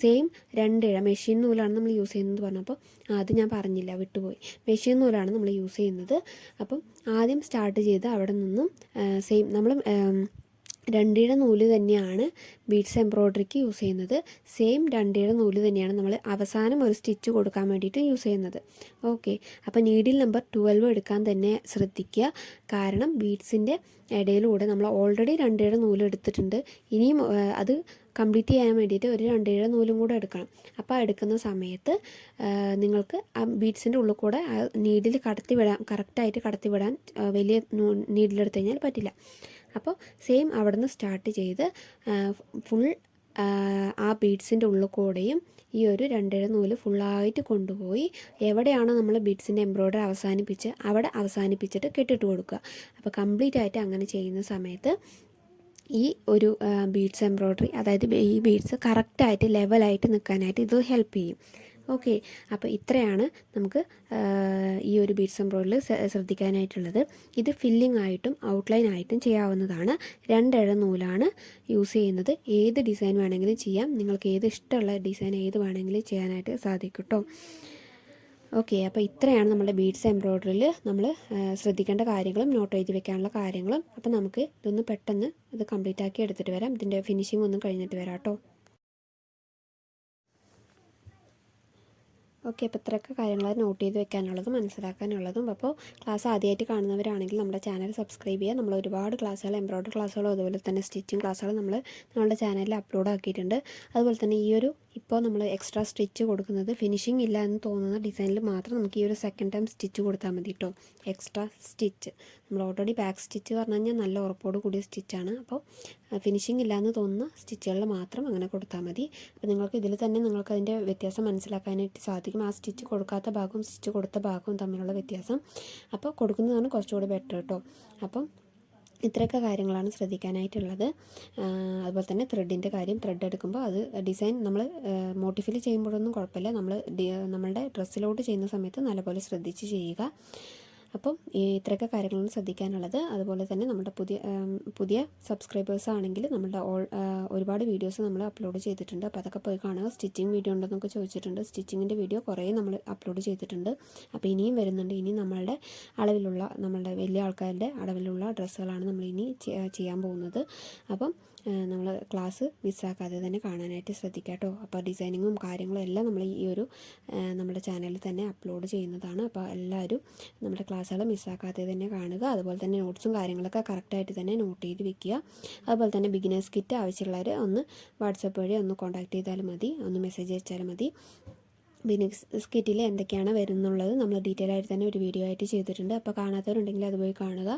സെയിം രണ്ടിഴ മെഷീൻ നൂലാണ് നമ്മൾ യൂസ് ചെയ്യുന്നത് പറഞ്ഞപ്പോൾ ആദ്യം ഞാൻ പറഞ്ഞില്ല വിട്ടുപോയി. മെഷീൻ നൂലാണ് നമ്മൾ യൂസ് ചെയ്യുന്നത്. അപ്പം ആദ്യം സ്റ്റാർട്ട് ചെയ്ത് അവിടെ നിന്നും സെയിം നമ്മൾ രണ്ടിഴ നൂൽ തന്നെയാണ് ബീഡ്സ് എംബ്രോയ്ഡറിക്ക് യൂസ് ചെയ്യുന്നത്. സെയിം രണ്ടിഴ നൂൽ തന്നെയാണ് നമ്മൾ അവസാനം ഒരു സ്റ്റിച്ച് കൊടുക്കാൻ വേണ്ടിയിട്ട് യൂസ് ചെയ്യുന്നത്. ഓക്കെ. അപ്പോൾ നീഡിൽ നമ്പർ ട്വൽവ് എടുക്കാൻ തന്നെ ശ്രദ്ധിക്കുക. കാരണം ബീഡ്സിന്റെ ഇടയിലൂടെ നമ്മൾ ഓൾറെഡി രണ്ടിഴ നൂൽ എടുത്തിട്ടുണ്ട്. ഇനിയും അത് കംപ്ലീറ്റ് ചെയ്യാൻ വേണ്ടിയിട്ട് ഒരു രണ്ടിഴ നൂലും കൂടെ എടുക്കണം. അപ്പോൾ എടുക്കുന്ന സമയത്ത് നിങ്ങൾക്ക് ആ ബീഡ്സിന്റെ ഉള്ളിൽ കൂടെ നീഡിൽ കടത്തി വിടാൻ കറക്റ്റായിട്ട് കടത്തി വിടാൻ വലിയ നീഡിലെടുത്ത് കഴിഞ്ഞാൽ പറ്റില്ല. അപ്പോൾ സെയിം അവിടെ നിന്ന് സ്റ്റാർട്ട് ചെയ്ത് ഫുൾ ആ ബീഡ്സിന്റെ ഉള്ളിൽ കൂടെയും ഈ ഒരു രണ്ടര നൂൽ ഫുള്ളായിട്ട് കൊണ്ടുപോയി എവിടെയാണോ നമ്മൾ ബീഡ്സിന്റെ എംബ്രോയ്ഡറി അവസാനിപ്പിച്ച് അവിടെ അവസാനിപ്പിച്ചിട്ട് കെട്ടിട്ട് കൊടുക്കുക. അപ്പോൾ കംപ്ലീറ്റ് ആയിട്ട് അങ്ങനെ ചെയ്യുന്ന സമയത്ത് ഈ ഒരു ബീഡ്സ് എംബ്രോയ്ഡറി അതായത് ഈ ബീഡ്സ് കറക്റ്റായിട്ട് ലെവലായിട്ട് നിൽക്കാനായിട്ട് ഇത് ഹെൽപ്പ് ചെയ്യും. ഓക്കെ. അപ്പോൾ ഇത്രയാണ് നമുക്ക് ഈ ഒരു ബീഡ്സ് എംബ്രോയിഡിൽ ശ്രദ്ധിക്കാനായിട്ടുള്ളത്. ഇത് ഫില്ലിംഗ് ആയിട്ടും ഔട്ട്ലൈൻ ആയിട്ടും ചെയ്യാവുന്നതാണ്. രണ്ടിഴ നൂലാണ് യൂസ് ചെയ്യുന്നത്. ഏത് ഡിസൈൻ വേണമെങ്കിലും ചെയ്യാം. നിങ്ങൾക്ക് ഏത് ഇഷ്ടമുള്ള ഡിസൈൻ ഏത് വേണമെങ്കിലും ചെയ്യാനായിട്ട് സാധിക്കും ഓക്കെ. അപ്പോൾ ഇത്രയാണ് നമ്മുടെ ബീഡ്സ് എംബ്രോയ്ഡറിയിൽ നമ്മൾ ശ്രദ്ധിക്കേണ്ട കാര്യങ്ങളും നോട്ട് എഴുതി വെക്കാനുള്ള കാര്യങ്ങളും. അപ്പോൾ നമുക്ക് ഇതൊന്ന് പെട്ടെന്ന് ഇത് കംപ്ലീറ്റ് ആക്കി എടുത്തിട്ട് വരാം. ഇതിന്റെ ഫിനിഷിംഗ് ഒന്നും കഴിഞ്ഞിട്ട് വരാം കേട്ടോ ഓക്കെ അപ്പോൾ ഇത്രയൊക്കെ കാര്യങ്ങൾ നോട്ട് ചെയ്ത് വെക്കാനുള്ളതും മനസ്സിലാക്കാനുള്ളതും. അപ്പോൾ ക്ലാസ് ആദ്യമായിട്ട് കാണുന്നവരാണെങ്കിൽ നമ്മുടെ ചാനൽ സബ്സ്ക്രൈബ് ചെയ്യുക നമ്മൾ ഒരുപാട് ക്ലാസ്സുകൾ എംബ്രോയ്ഡറി ക്ലാസ്സുകളും അതുപോലെ തന്നെ സ്റ്റിച്ചിങ് ക്ലാസ്സുകൾ നമ്മൾ നമ്മുടെ ചാനലിൽ അപ്ലോഡ് ആക്കിയിട്ടുണ്ട്. അതുപോലെ തന്നെ ഈ ഒരു ഇപ്പോൾ നമ്മൾ എക്സ്ട്രാ സ്റ്റിച്ച് കൊടുക്കുന്നത് ഫിനിഷിംഗ് ഇല്ല എന്ന് തോന്നുന്ന ഡിസൈനിൽ മാത്രം നമുക്ക് ഈ ഒരു സെക്കൻഡ് ടൈം സ്റ്റിച്ച് കൊടുത്താൽ മതി കേട്ടോ എക്സ്ട്രാ സ്റ്റിച്ച് നമ്മൾ ഓൾറെഡി ബാക്ക് സ്റ്റിച്ച് പറഞ്ഞു കഴിഞ്ഞാൽ നല്ല ഉറപ്പോട് കൂടിയ സ്റ്റിച്ചാണ് അപ്പോൾ ഫിനിഷിംഗ് ഇല്ല എന്ന് തോന്നുന്ന സ്റ്റിച്ചുകളിൽ മാത്രം അങ്ങനെ കൊടുത്താൽ മതി. അപ്പോൾ നിങ്ങൾക്ക് ഇതിൽ തന്നെ നിങ്ങൾക്ക് അതിന്റെ വ്യത്യാസം മനസ്സിലാക്കാനായിട്ട് സാധിക്കും. ആ സ്റ്റിച്ച് കൊടുക്കാത്ത ഭാഗവും സ്റ്റിച്ച് കൊടുത്ത ഭാഗവും തമ്മിലുള്ള വ്യത്യാസം. അപ്പോൾ കൊടുക്കുന്നതാണ് കുറച്ചുകൂടി ബെറ്റർ കേട്ടോ അപ്പം ഇത്രയൊക്കെ കാര്യങ്ങളാണ് ശ്രദ്ധിക്കാനായിട്ടുള്ളത്. അതുപോലെ തന്നെ ത്രെഡിന്റെ കാര്യം ത്രെഡ് എടുക്കുമ്പോൾ അത് ഡിസൈൻ നമ്മൾ മോട്ടിഫിൽ ചെയ്യുമ്പോഴൊന്നും കുഴപ്പമില്ല. നമ്മൾ നമ്മളുടെ ഡ്രസ്സിലോട്ട് ചെയ്യുന്ന സമയത്ത് നല്ലപോലെ ശ്രദ്ധിച്ച് ചെയ്യുക. അപ്പം ഇത്രയൊക്കെ കാര്യങ്ങളാണ് ശ്രദ്ധിക്കാനുള്ളത്. അതുപോലെ തന്നെ നമ്മുടെ പുതിയ പുതിയ സബ്സ്ക്രൈബേഴ്സ് ആണെങ്കിൽ നമ്മുടെ ഓൾ ഒരുപാട് വീഡിയോസ് നമ്മൾ അപ്ലോഡ് ചെയ്തിട്ടുണ്ട്. അപ്പോൾ അതൊക്കെ പോയി കാണുക. സ്റ്റിച്ചിങ് വീഡിയോ ഉണ്ടെന്നൊക്കെ ചോദിച്ചിട്ടുണ്ട്. സ്റ്റിച്ചിങ്ങിന്റെ വീഡിയോ കുറേ നമ്മൾ അപ്ലോഡ് ചെയ്തിട്ടുണ്ട്. അപ്പോൾ ഇനിയും വരുന്നുണ്ട്. ഇനി നമ്മളുടെ അളവിലുള്ള നമ്മളുടെ വലിയ ആൾക്കാരുടെ അളവിലുള്ള ഡ്രസ്സുകളാണ് നമ്മൾ ഇനി ചെയ്യാൻ പോകുന്നത്. അപ്പം നമ്മൾ ക്ലാസ് മിസ്സാക്കാതെ തന്നെ കാണാനായിട്ട് ശ്രദ്ധിക്കുക കേട്ടോ. അപ്പോൾ ഡിസൈനിങ്ങും കാര്യങ്ങളും എല്ലാം നമ്മൾ ഈ ഒരു നമ്മുടെ ചാനലിൽ തന്നെ അപ്ലോഡ് ചെയ്യുന്നതാണ്. അപ്പോൾ എല്ലാവരും നമ്മുടെ ക്ലാസ്സുകൾ മിസ്സാക്കാതെ തന്നെ കാണുക. അതുപോലെ തന്നെ നോട്ട്സും കാര്യങ്ങളൊക്കെ കറക്റ്റായിട്ട് തന്നെ നോട്ട് ചെയ്ത് വെക്കുക. അതുപോലെ തന്നെ ബിഗിനേഴ്സ് കിറ്റ് ആവശ്യമുള്ളവർ ഒന്ന് വാട്സപ്പ് വഴി ഒന്ന് കോൺടാക്ട് ചെയ്താലും മതി. ഒന്ന് മെസ്സേജ് അയച്ചാലും മതി. ബിഗിനേഴ്സ് കിറ്റിൽ എന്തൊക്കെയാണ് വരുന്നുള്ളത് നമ്മൾ ഡീറ്റെയിൽ ആയിട്ട് തന്നെ ഒരു വീഡിയോ ആയിട്ട് ചെയ്തിട്ടുണ്ട്. അപ്പോൾ കാണാത്തവരുണ്ടെങ്കിൽ അത് പോയി കാണുക.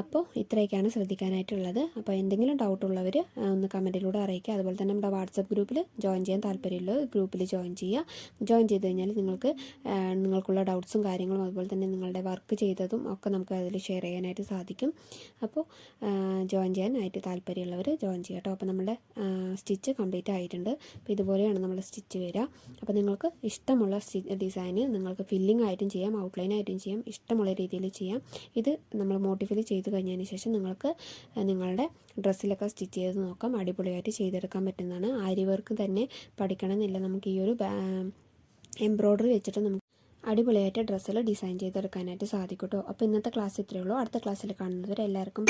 അപ്പോൾ ഇത്രയൊക്കെയാണ് ശ്രദ്ധിക്കാനായിട്ടുള്ളത്. അപ്പോൾ എന്തെങ്കിലും ഡൗട്ട് ഉള്ളവർ ഒന്ന് കമന്റിലൂടെ അറിയിക്കുക. അതുപോലെ തന്നെ നമ്മുടെ വാട്സപ്പ് ഗ്രൂപ്പിൽ ജോയിൻ ചെയ്യാൻ താല്പര്യമുള്ളത് ഗ്രൂപ്പിൽ ജോയിൻ ചെയ്യുക. ജോയിൻ ചെയ്ത് കഴിഞ്ഞാൽ നിങ്ങൾക്ക് നിങ്ങൾക്കുള്ള ഡൗട്ട്സും കാര്യങ്ങളും അതുപോലെ തന്നെ നിങ്ങളുടെ വർക്ക് ചെയ്തതും ഒക്കെ നമുക്ക് അതിൽ ഷെയർ ചെയ്യാനായിട്ട് സാധിക്കും. അപ്പോൾ ജോയിൻ ചെയ്യാനായിട്ട് താല്പര്യമുള്ളവർ ജോയിൻ ചെയ്യുക കേട്ടോ. അപ്പോൾ നമ്മുടെ സ്റ്റിച്ച് കംപ്ലീറ്റ് ആയിട്ടുണ്ട്. അപ്പോൾ ഇതുപോലെയാണ് നമ്മുടെ സ്റ്റിച്ച് വരിക. അപ്പോൾ നിങ്ങൾക്ക് ഇഷ്ടമുള്ള ഡിസൈൻ നിങ്ങൾക്ക് ഫില്ലിംഗ് ആയിട്ടും ചെയ്യാം ഔട്ട്ലൈൻ ആയിട്ടും ചെയ്യാം ഇഷ്ടമുള്ള രീതിയിൽ ചെയ്യാം. ഇത് നമ്മൾ മോട്ടിഫൈ ചെയ്ത് കഴിഞ്ഞതിന് ശേഷം നിങ്ങൾക്ക് നിങ്ങളുടെ ഡ്രസ്സിലൊക്കെ സ്റ്റിച്ച് ചെയ്ത് നോക്കാം. അടിപൊളിയായിട്ട് ചെയ്തെടുക്കാൻ പറ്റുന്നതാണ്. ആരി വർക്ക് തന്നെ പഠിക്കണമെന്നില്ല. നമുക്ക് ഈ ഒരു എംബ്രോയ്ഡറി വെച്ചിട്ട് നമുക്ക് അടിപൊളിയായിട്ട് ഡ്രസ്സിൽ ഡിസൈൻ ചെയ്തെടുക്കാനായിട്ട് സാധിക്കും കേട്ടോ അപ്പോൾ ഇന്നത്തെ ക്ലാസ് ഇത്രയേ ഉള്ളൂ. അടുത്ത ക്ലാസ്സിൽ കാണുന്നവരെ എല്ലാവർക്കും.